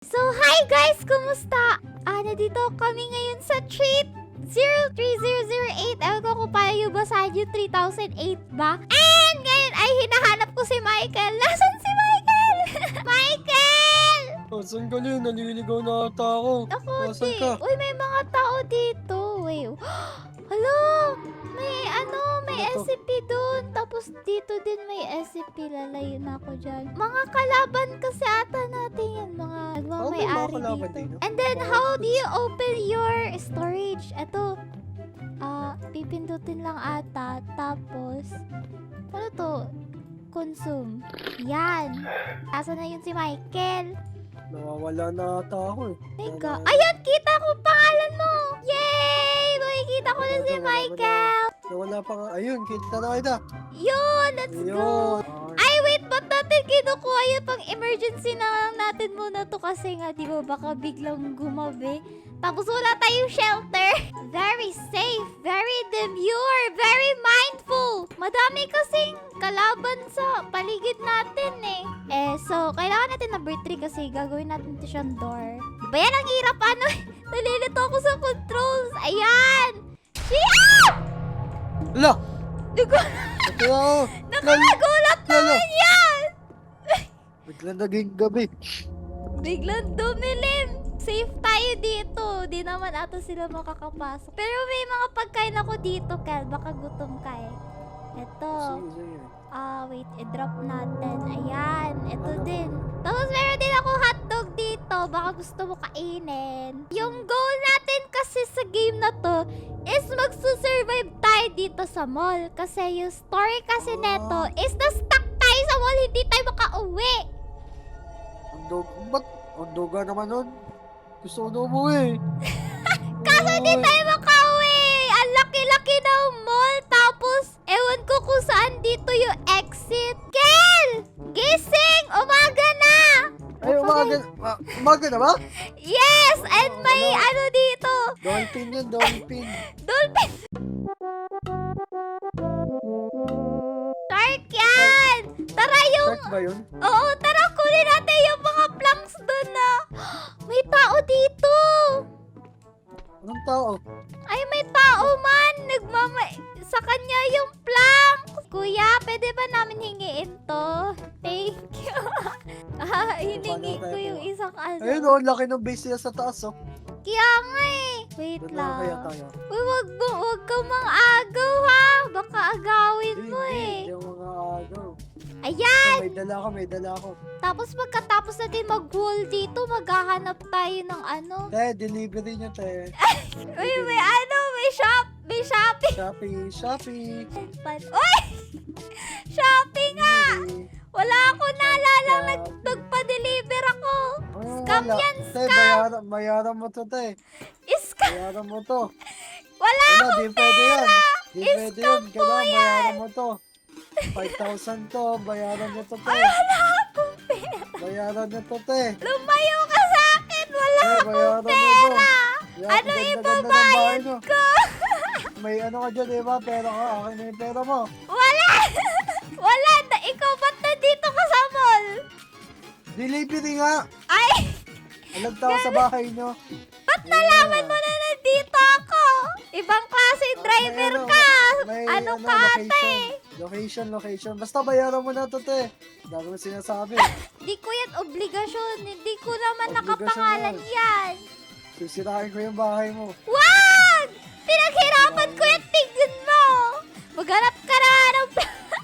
So, hi guys! Kumusta? Ah, nandito kami ngayon sa treat 03008. Ewan ko kung paano yung basahin yung 3008 ba. And ngayon ay hinahanap ko si Michael. Nasaan si Michael? Michael! Oh, saan ka Lin? Naliligaw na ata ako. Ako Nasaan di. ka? Uy, may mga tao dito. Wait. Hello! May ano, may to? SCP doon. Tapos dito din may SCP. Lalayo na ako dyan. Mga kalaban kasi ata natin yan. Mga Oh, may mga nagmamayari kalaban dito. din, no? And then, Mga how do you open your storage? Ito. Ah, pipindutin lang ata. Tapos, ano to? Consume. Yan. Asa na yun si Michael? Nawawala na ata ako eh. Teka. Ayun, kita ko pangalan mo! Yay! Makikita ko na si. Michael! Nawala pa nga. Ayun, kita na kita. Yun! Let's go! Ayun. Ay, wait! Ba't natin kinukuha yun pang emergency na lang natin muna to kasi nga, di ba, baka biglang gumabi. Tapos wala tayong shelter. Very safe, very demure, very mindful. Madami kasing kalaban sa paligid natin eh. Eh, so, kailangan natin number 3 kasi gagawin natin ito siyang door. Di ba yan ang hirap ano? Nalilito ako sa controls. Ayan! Siya! Ala! Di ko Ito na ako. nakakagulat naman yan! Bigla naging gabi. Biglang dumilim. Safe tayo dito. Di naman ata sila makakapasok. Pero may mga pagkain ako dito, Kel. Baka gutom ka eh. Ito. Ah, wait. I-drop natin. Ayan. Ito din. Tapos meron din ako hotdog dito. Baka gusto mo kainin. Yung goal natin kasi sa game na to is magsusurvive tayo dito sa mall. Kasi yung story kasi neto is na-stuck tayo sa mall. Hindi tayo makauwi. Ang dog... Ba't? Ang naman nun. Gusto ko na umuwi. Kaso hindi Ay, tayo makauwi! Ang laki-laki ng mall! Tapos, ewan ko kung saan dito yung exit. Kel! Gising! Umaga na! Ay, umaga. ah, Umaga na ba? Tao? Ay, may tao man! Nagmama... Sa kanya yung plank! Kuya, pwede ba namin hingiin to? Thank you. ah, hiningi ko yung isang ano. Ayun oh, laki ng base niya sa taas oh. Kaya nga eh. Wait Doon kaya lang. tayo. Uy, wag, mo, wag kang mang agaw ha. Baka agawin mo Ayan! May dala ako, may dala ako. Tapos pagkatapos natin mag-wall dito, maghahanap tayo ng ano. Te, delivery niya, te. Uy, may ano, may shop, may shopping. Shopee, Shopee. Uy! Shopping nga! Wala ako naalala nag nagpa-deliver ako. Oh, Scam wala. yan, Te, bayaran, bayaran mo to, te. Iska! Bayaran mo to. Wala akong di pwede yan. pera! Di pwede Scam po Kailangan yan! bayaran mo to. 5,000 to, bayaran mo to, te. Wala akong pera. Bayaran mo to, te. Lumayo ka sa akin! Wala Te, akong pera! Yan, Ano ibabayad ko? May ano ka dyan, di ba? Pera ka. Akin na yung pera mo. Wala! Wala! Na, ikaw ba't nandito ka sa mall? Delivery nga. Ay! Alam tao sa bahay nyo. Ba't nalaman mo na nandito? Ibang klase driver ano, ka! May Ano ka ate? location. Location. Basta bayaran mo na to, te. Dami mo sinasabi. Di ko yan obligasyon. Hindi ko naman nakapangalan yan. Sisirain ko yung bahay mo. Wag! Pinaghirapan ko yan. Tignan mo! Maghanap ka na ng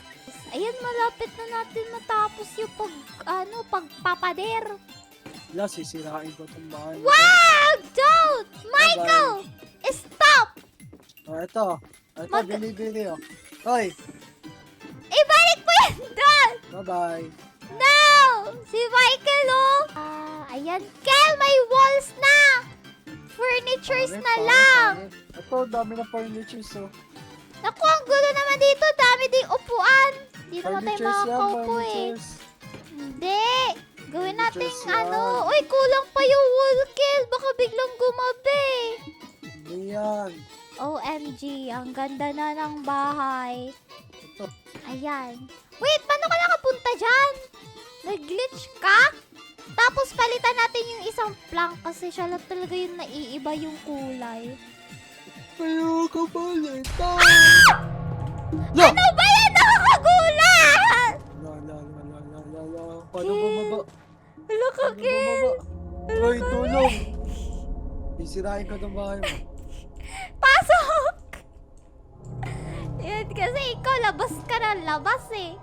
Ayan, malapit na natin matapos yung pag, ano, pagpapader. Wala, sisirain ko itong bahay mo. Wag! Don't! Michael! Stop! Oh, ito. Ito, Mag- delivery, oh. Hoy, Ibalik mo yan doon! bye-bye. No! Si Michael, oh! Ah, ayan. Kel, may walls na! Furnitures na lang! Ito, dami na furnitures, oh. Naku, ang gulo naman dito. Dami ding upuan. Hindi naman tayo Furnitures yan, makakaupo eh. furnitures. Hindi. Gawin natin Furnitures yan. ano. Uy, kulang pa yung wall, Kel. Baka biglang gumabi. Hindi yan. OMG, ang ganda na ng bahay. Ayan. Wait, paano ka nakapunta dyan? Nag-glitch ka? Tapos palitan natin yung isang plank kasi siya lang talaga yung naiiba yung kulay. Kayo ka balik. Ano ba yan? Nakakagulat! La la la la la la la. Paano bumaba? Hala ka, Ken! bumaba? Hoy, tulong! Isirain ko ng bahay mo. Pasok! Yan, kasi ikaw labas ka na labas eh.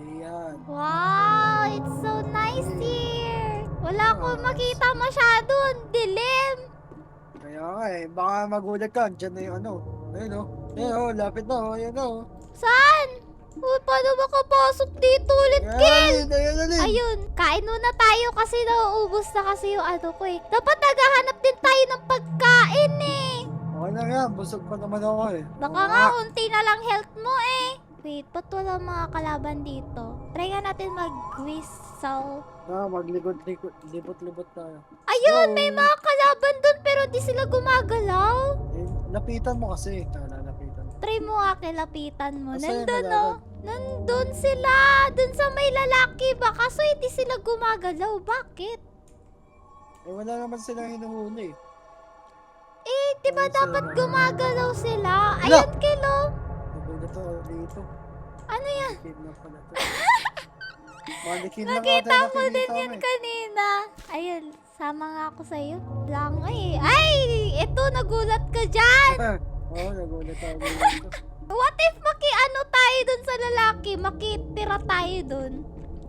Iyan. Wow, it's so nice here. Wala akong makita masyado. Ang dilim. Kaya nga eh, baka magulat ka. Diyan na yung ano. Ayun oh. Ayun oh, lapit na oh. Ayun oh. Saan? Oh, paano makapasok dito ulit, Ken? Ayun, ayun, ayun. Ayun, kain muna tayo kasi nauubos na kasi yung ano ko eh. Dapat naghahanap din tayo busog pa naman ako eh. Baka nga unti na lang health mo eh. Wait, ba't wala mga kalaban dito? Try nga natin mag-whistle. Ah, maglikot-likot, libot-libot tayo. Ayun, may mga kalaban dun pero di sila gumagalaw. Eh, lapitan mo kasi. Tala, lapitan. Try mo nga kilapitan mo. Yung Nandun oh. Nandun sila. Dun sa may lalaki ba? Kaso hindi sila gumagalaw. Bakit? Eh, wala naman silang hinuhuli. Eh, di ba dapat gumagalaw sila? Ayun, Kilo. Ako dito. Ano yan? Nakita mo din yan eh. kanina. Ayun, sama nga ako sa'yo. Lang eh. Ay, ito, nagulat ka dyan. Oo, nagulat ako dito. What if maki-ano tayo dun sa lalaki? Makitira tayo dun?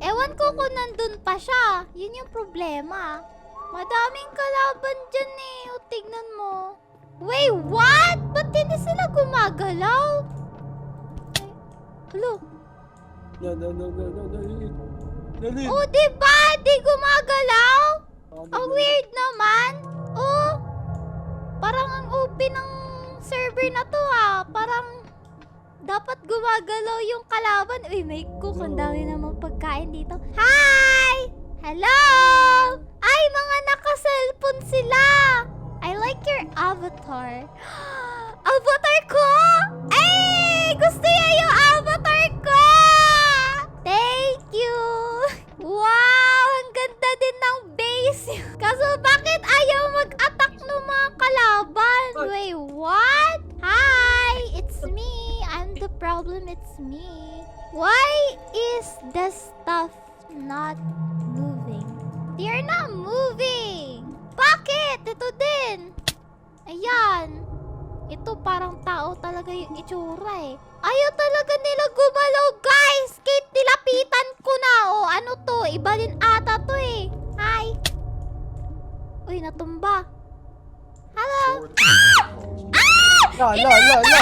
Ewan ko kung nandun pa siya. Yun yung problema. Madaming kalaban dyan eh. O, tignan mo. Wait, what? Ba't hindi sila gumagalaw? Ay, Hello? No, no, no, no, no, no. Dali. Oh, di ba? Di gumagalaw? Ano Ang weird naman. Oh, parang ang open ng server na to ah. Parang dapat gumagalaw yung kalaban. Uy, may cook. Ang dami namang pagkain dito. Hi! Hello! Ay, mga naka-cellphone sila. I like your avatar. avatar ko? Ay! Gusto niya yung avatar ko! Thank you! Wow! Ang ganda din ng base. Kaso bakit ayaw mag-attack ng mga kalaban? Wait, what? Hi! It's me. I'm the problem. It's me. Why is the stuff not? They're not moving! Bakit? Ito din. Ayan. Ito parang tao talaga yung itsura eh. Ayaw talaga nila gumalaw, guys! Kate, nilapitan ko na. O, ano to? Iba din ata to eh. Hi. Uy, natumba. Hello? La, la, la, la.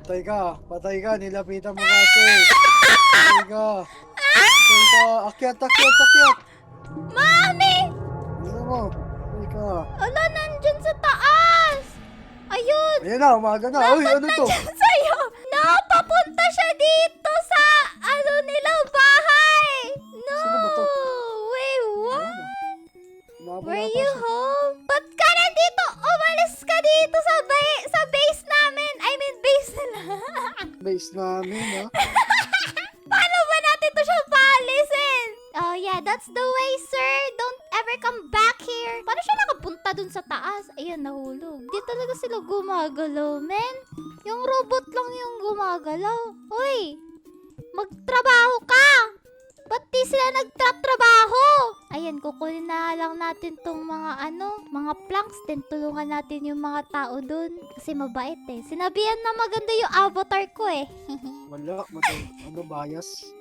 Patay ka, patay ka, nilapitan mo kasi. Patay ka. Patay ka, akyat, akyat, akyat. Mami! Ano mo? Patay ka. Ala, nandyan sa taas! Ayun! Ayan na, umaga na. Uy, ano to? Nandyan sa'yo! Napapunta siya dito sa, ano nila, bahay! No! Sino ba to? Wait, what? Ano? Umabot Were you home? Ba't ka nandito? Umalis ka dito sa, ba- sa base namin! I mean, base nila! Base namin, ha? Paano ba natin to siya paalisin? Oh yeah, that's the way, sir. Don't ever come back here. Paano siya nakapunta dun sa taas? Ayan, nahulog. Di talaga sila gumagalaw, men. Yung robot lang yung gumagalaw. Hoy, magtrabaho ka! Ba't di sila nagtatrabaho? Ayan, kukunin na lang natin tong mga ano, mga planks din. Tulungan natin yung mga tao dun. Kasi mabait eh. Sinabihan na maganda yung avatar ko eh. Wala, matay. Ano, bias?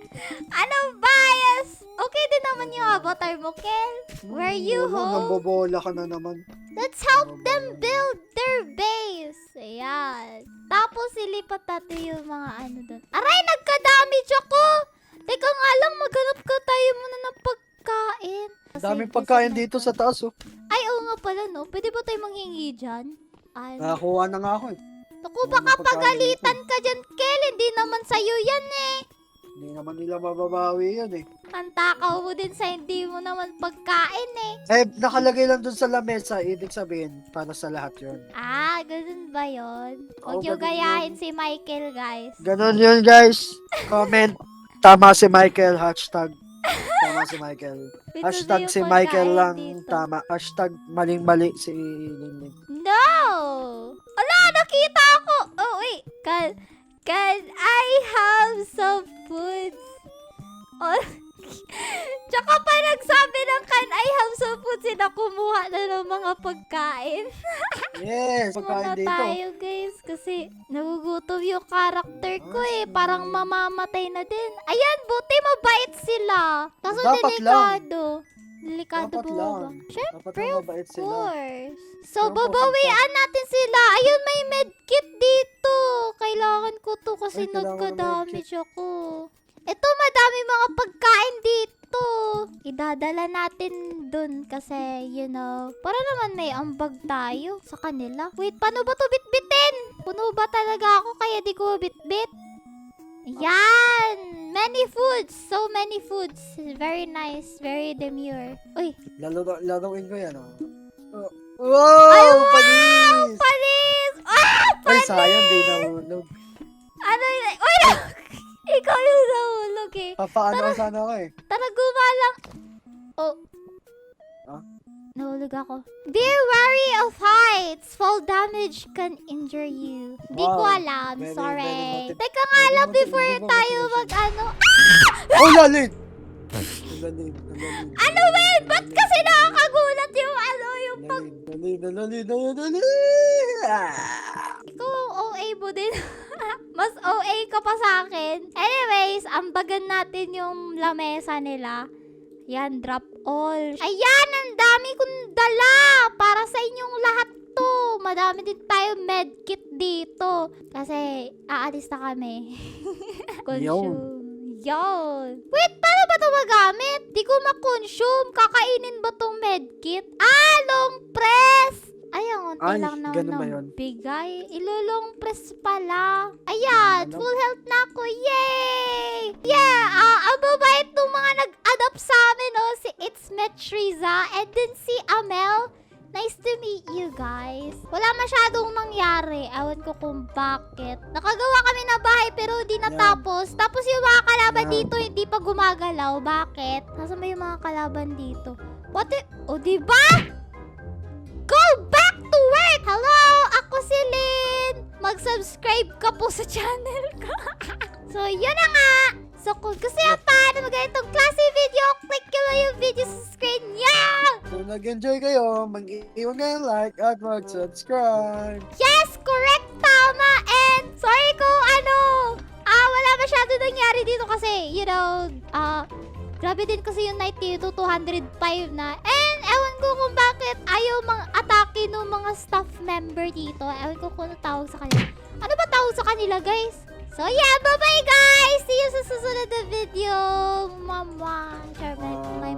Ano bias? Okay din naman yung avatar mo, Kel. Were you Wala, home? Nambobola ka na naman. Let's help them build their base. Ayan. Tapos ilipat natin yung mga ano doon. Aray, nagka-damage ako! Teka nga lang, maghanap ka tayo muna ng pagkain. Kasi Daming pagkain dito to. sa taas, oh. Ay, oo nga pala, no? Pwede ba tayo manghingi dyan? Ay, Nakakuha na nga ako, eh. naku, baka pagkain pagalitan ka dyan, Kel. Hindi naman sa'yo yan eh. Hindi naman nila mababawi yan, eh. Ang takaw mo din sa hindi mo naman pagkain eh. Eh, nakalagay lang dun sa lamesa. Ibig sabihin, para sa lahat yun. Ah, ganun ba yun? Huwag Oo, niyo ganun gayahin si Michael, guys. Ganon yun, guys. Comment. Tama si Michael. Hashtag. Tama si Michael. Ito Hashtag yung si Michael pagkain lang dito. tama. Hashtag maling-mali si Linlin. No! Ala, nakita ko! Oh, wait. Can, can I have some food? Oh, Tsaka pa nagsabi ng can I have some food, sila kumuha na ng mga pagkain. Yes, Muna pagkain dito. tayo guys kasi nagugutom yung karakter ko eh. Parang mamamatay na din. Ayan, buti mabait sila. Kaso Dapat delikado. Delikado Dapat lang. ba? Syempre, Dapat lang mabait of sila. course. So, Pero babawian natin sila. Ayun, may medkit dito. Kailangan ko to kasi Ay, kailangan ng nagka-damage ako. Ito, madami mga pagkain dito. Idadala natin dun kasi, you know, para naman may ambag tayo sa kanila. Wait, paano ba to bitbitin? Puno ba talaga ako kaya di ko bitbit? Yan! Many foods! So many foods. Very nice. Very demure. Uy, Lalo, laruin ko yan, oh. Oh. Wow! panis! panis! Ah! Ay, sayang, di nahulog. Ano yun? Uy, eh. Papaano ka sana ako eh. Tara, gumalang. Oh. Ah? Nahulog ako. Be wary of heights. Fall damage can injure you. Di ko Wow. alam. Very, Sorry. very Teka nga lang before tayo motivation. mag ano. Oh, lalit! Ano ba yun? Ba't kasi nakakagulat yung ano, yung pag... Lalit, lalit, lalit, lalit! Ah! Ikaw ang OA mo din. Mas OA ka pa sa akin. Anyways, ambagan natin yung lamesa nila. Yan, drop all. Ayan, ang dami kong dala para sa inyong lahat to. Madami din tayo medkit dito. Kasi, aalis na kami. Consume. Yon. Wait, paano ba ito magamit? Di ko ma-consume. Kakainin ba tong medkit? Ah, long press! Ay, ang unti Ay, lang na ganun ba ng yun? bigay. Ilulong press pala. Ayan, Ano? full health na ako. Yay! Yeah, ah, ang babait ng mga nag-adapt sa amin, oh. Si It's Metriza and then si Amel. Nice to meet you guys. Wala masyadong nangyari. Ewan ko kung bakit. Nakagawa kami na bahay pero di natapos. Tapos yung mga kalaban Yan. dito hindi pa gumagalaw. Bakit? Nasa may mga kalaban dito. What the... O, di ba? Go back to work! Hello! Ako si Lynn! Mag-subscribe ka po sa channel ko. so, yun na nga! So, kung gusto nyo pa na magandang klase video, click nyo lang yung video sa screen niya! Kung nag-enjoy kayo, mag-iwan kayo like at mag-subscribe. Yes! Correct! Tama! And sorry kung ano, ah, wala masyado nangyari dito kasi, you know, ah, grabe din kasi yung night dito, 205 na. And ko kung bakit ayaw mang atake ng mga staff member dito. Ewan ko kung ano tawag sa kanila. Ano ba tawag sa kanila, guys? So yeah, bye-bye guys! See you sa susunod na video! Mama, share my